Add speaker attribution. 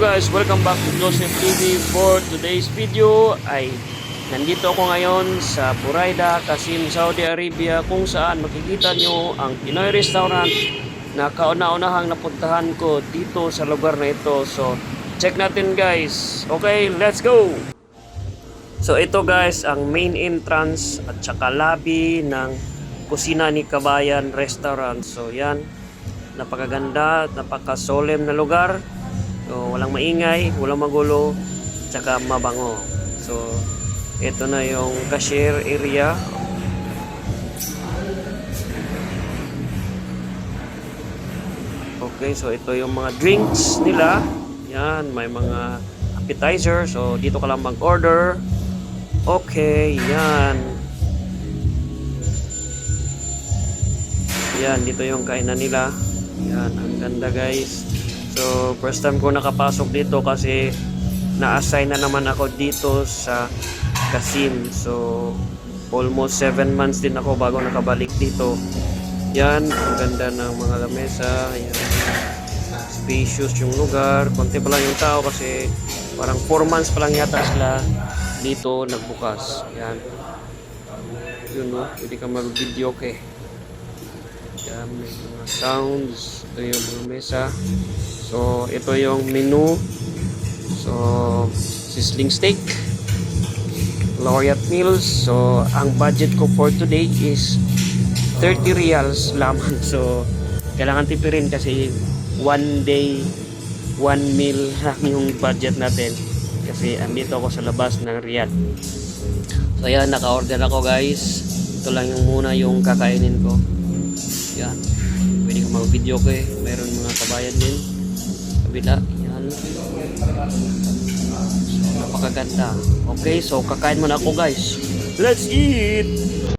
Speaker 1: guys, welcome back to Joseph TV for today's video ay nandito ako ngayon sa Buraida, Kasim, Saudi Arabia kung saan makikita nyo ang Pinoy restaurant na kauna-unahang napuntahan ko dito sa lugar na ito. So, check natin guys. Okay, let's go! So ito guys ang main entrance at saka lobby ng Kusina ni Kabayan Restaurant. So yan, napakaganda, napaka-solemn na lugar. So walang maingay, walang magulo, tsaka mabango. So ito na yung cashier area. Okay, so ito yung mga drinks nila. Yan, may mga appetizer. So dito ka lang mag-order. Okay, yan. Yan, dito yung kainan nila. Yan, ang ganda guys. So, first time ko nakapasok dito kasi na-assign na naman ako dito sa Kasim. So, almost 7 months din ako bago nakabalik dito. Yan, ang ganda ng mga lamesa. Yan. Spacious yung lugar. Konti pa lang yung tao kasi parang 4 months pa lang yata sila dito nagbukas. Yan. Yun no, pwede ka mag-video okay. Yan, may mga sounds. Ito yung mga mesa. So, ito yung menu. So, sizzling steak. Laureate meals. So, ang budget ko for today is 30 reals lamang. So, kailangan tipirin kasi one day, one meal lang yung budget natin. Kasi andito ako sa labas ng Riyadh. So, ayan, naka-order ako guys. Ito lang yung muna yung kakainin ko. Yan. Pwede ka mag-video ko eh. Meron mga kabayan din. Kabila. Yan. So, napakaganda. Okay, so kakain muna ako guys. Let's eat!